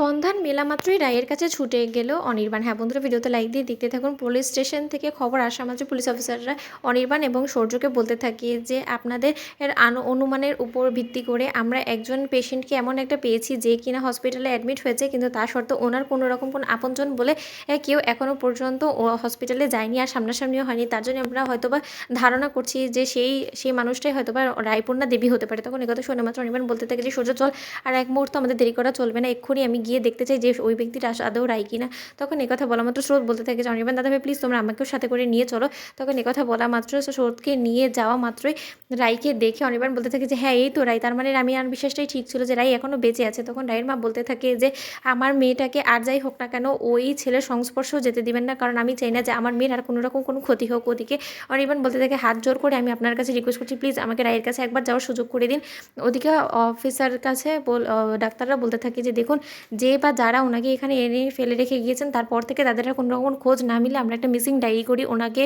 সন্ধান মেলা মাত্রই রায়ের কাছে ছুটে গেল অনির্বাণ। হ্যাঁ বন্ধুরা, ভিডিওতে লাইক দিয়ে দেখতে থাকুন। পুলিশ স্টেশন থেকে খবর আসা মাত্র পুলিশ অফিসাররা অনির্বাণ এবং সূর্যকে বলতে থাকি যে, আপনাদের অনুমানের উপর ভিত্তি করে আমরা একজন পেশেন্টকে এমন একটা পেয়েছি যে কিনা হসপিটালে অ্যাডমিট হয়েছে, কিন্তু তা সত্ত্বেও ওনার কোনো রকম কোনো আপনজন বলে কেউ এখনও পর্যন্ত হসপিটালে যায়নি আর সামনাসামনিও হয়নি। তার জন্য আমরা হয়তোবা ধারণা করছি যে সেই সেই মানুষটাই হয়তোবা রায়পূর্ণা দেবী হতে পারে। তখন একথা শুনে মাত্র অনির্বাণ বলতে থাকে যে, সূর্য, চল। আর এক মুহূর্ত আমাদের দেরি করা চলবে না। এক্ষুনি আমি গিয়ে দেখতে চাই যে ওই ব্যক্তিটা আদৌ রায় কিনা। তখন একথা বলা মাত্র স্রোত বলতে থাকে যে, অনির্বাণ দাদা ভাই প্লিজ তোমরা আমাকেও সাথে করে নিয়ে চলো। তখন একথা বলা মাত্র স্রোতকে নিয়ে যাওয়া মাত্রই রাইকে দেখে অনির্বাণ বলতে থাকে যে হ্যাঁ এই তো রাই তার মানে আমি আর বিশ্বাসটাই ঠিক ছিল যে রাই এখনও বেঁচে আছে। তখন রায়ের মা বলতে থাকে যে, আমার মেয়েটাকে আর যাই হোক না কেন, ওই ছেলের সংস্পর্শেও যেতে দিবেন না। কারণ আমি চাই না যে, আমার মেয়ের আর কোনো রকম কোনো ক্ষতি হোক ওদিকে। অনির্বাণ বলতে থাকে, হাত জোর করে আমি আপনার কাছে রিকোয়েস্ট করছি। প্লিজ আমাকে রায়ের কাছে একবার যাওয়ার সুযোগ করে দিন। ওদিকে অফিসার কাছে ডাক্তাররা বলতে থাকে যে, দেখুন যে বা যারা ওনাকে এখানে এনে ফেলে রেখে গিয়েছেন, তারপর থেকে তাদের আর কোনো রকম খোঁজ না মিলে আমরা একটা মিসিং ডায়েরি করি ওনাকে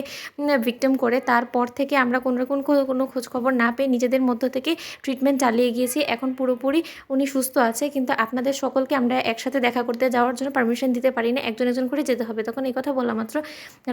ভিকটিম করে। তারপর থেকে আমরা কোনো রকম কোনো খোঁজ খবর না পেয়ে নিজেদের মধ্য থেকে ট্রিটমেন্ট চালিয়ে গিয়েছি। এখন পুরোপুরি উনি সুস্থ আছে, কিন্তু আপনাদের সকলকে আমরা একসাথে দেখা করতে যাওয়ার জন্য পারমিশন দিতে পারি না। একজন একজন করে যেতে হবে। তখন এই কথা বলা মাত্র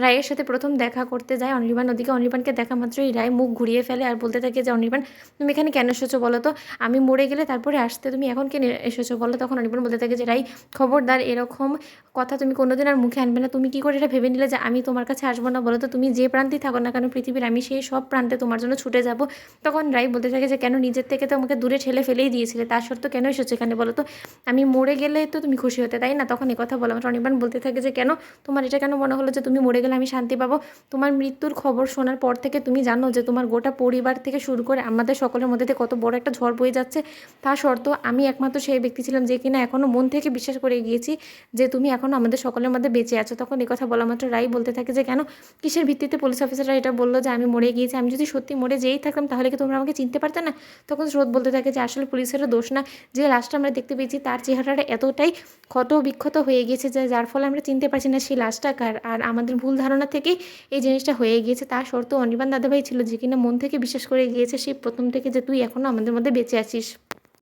রায়ের সাথে প্রথম দেখা করতে যায় অনির্বাণ ওদিকে অনির্বাণকে দেখা মাত্রই রায় মুখ ঘুরিয়ে ফেলে আর বলতে থাকে যে, অনির্বাণ, তুমি এখানে কেন এসেছ বলো তো? আমি মরে গেলে তারপরে আসতে তুমি এখন কেন এসেছ বলো? তখন অনির্বাণ বলতে থাকে যে রাই, খবরদার, এরকম কথা তুমি কোনোদিন আর মুখে আনবে না। তুমি কি করে এটা ভেবে নিলে যে, আমি তোমার কাছে আসব না বলো তো? তুমি যে প্রান্তেই থাকো না কেন পৃথিবীর, আমি সেই সব প্রান্তে তোমার জন্য ছুটে যাব। তখন রাই বলতে থাকে যে, কেন নিজের থেকে তো আমাকে দূরে ঠেলে ফেলেই দিয়েছিলে? তার সত্ত্বেও কেন এসেছ এখানে বলো তো? আমি মরে গেলে তো তুমি খুশি হতে, তাই না? তখন কথা বলো আমার অনির্বাণ বলতে থাকে যে, কেন তোমার এটা কেন মনে হলো যে, তুমি মরে গেলে আমি শান্তি পাবো? তোমার মৃত্যুর খবর শোনার পর থেকে তুমি জানো যে, তোমার গোটা পরিবার থেকে শুরু করে আমাদের সকলের মধ্যে কত বড় একটা ঝড় বয়ে যাচ্ছে? তা সত্ত্বেও আমি একমাত্র সেই ব্যক্তি ছিলাম যে, কিনা এখনও মন থেকে বিশ্বাস করে গিয়েছি যে তুমি এখনও আমাদের সকলের মধ্যে বেঁচে আছো। তখন এই কথা বলা মাত্র রাই বলতে থাকে যে, কেন? কিসের ভিত্তিতে পুলিশ অফিসাররা এটা বলল যে, আমি মরে গিয়েছি, আমি যদি সত্যি মরে যেই থাকতাম তাহলে কি তোমরা আমাকে চিনতে পারতে না? তখন স্রোত বলতে থাকে যে, আসলে পুলিশেরও দোষ না। যে লাশটা আমরা দেখতে পেয়েছি তার চেহারাটা এতটাই ক্ষত বিক্ষত হয়ে গিয়েছে যে, যার ফলে আমরা চিনতে পারছি না সেই লাশটা কার আর আমাদের ভুল ধারণা থেকেই এই জিনিসটা হয়ে গিয়েছে। তার সত্ত্বেও অনির্বাণ দাদাভাই ছিল যে, কিনা মন থেকে বিশ্বাস করে গিয়েছে সেই প্রথম থেকে যে, তুই এখনও আমাদের মধ্যে বেঁচে আছিস।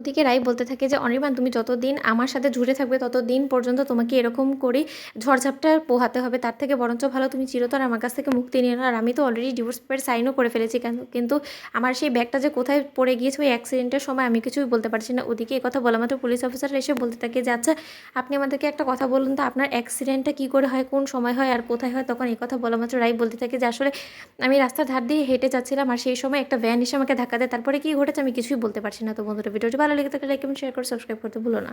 ওদিকে রাই বলতে থাকে যে, অনির্বাণ, তুমি যতদিন আমার সাথে জুড়ে থাকবে, ততদিন পর্যন্ত তোমাকে এরকম করে ঝড়ঝাপটা পোহাতে হবে। তার থেকে বরঞ্চ ভালো, তুমি চিরতর আমার কাছ থেকে মুক্তি নিয়ে আর আমি তো অলরেডি ডিভোর্স পেপার সাইনও করে ফেলেছি। কেন- কিন্তু আমার সেই ব্যাগটা যে কোথায় পড়ে গিয়েছে, ওই অ্যাক্সিডেন্টের সময় আমি কিছুই বলতে পারছি না। ওদিকে কথা বলা মাত্র পুলিশ অফিসাররা এসে বলতে থাকে যে আচ্ছা আপনি আমাদেরকে একটা কথা বলুন তো, আপনার অ্যাক্সিডেন্টটা কী করে হয়, কোন সময় হয়, আর কোথায় হয়? তখন এই কথা বলা মাত্র রাই বলতে থাকে যে, আসলে আমি রাস্তার ধার দিয়ে হেঁটে যাচ্ছিলাম, আর সেই সময় একটা ভ্যান এসে আমাকে ধাক্কা দেয়। তারপরে কী ঘটেছে আমি কিছুই বলতে পারছি না তো বন্ধুরা, ভিডিওটি ভালো লেগে থাকলে লাইক এবং শেয়ার করে সাবস্ক্রাইব করতে ভুলো না।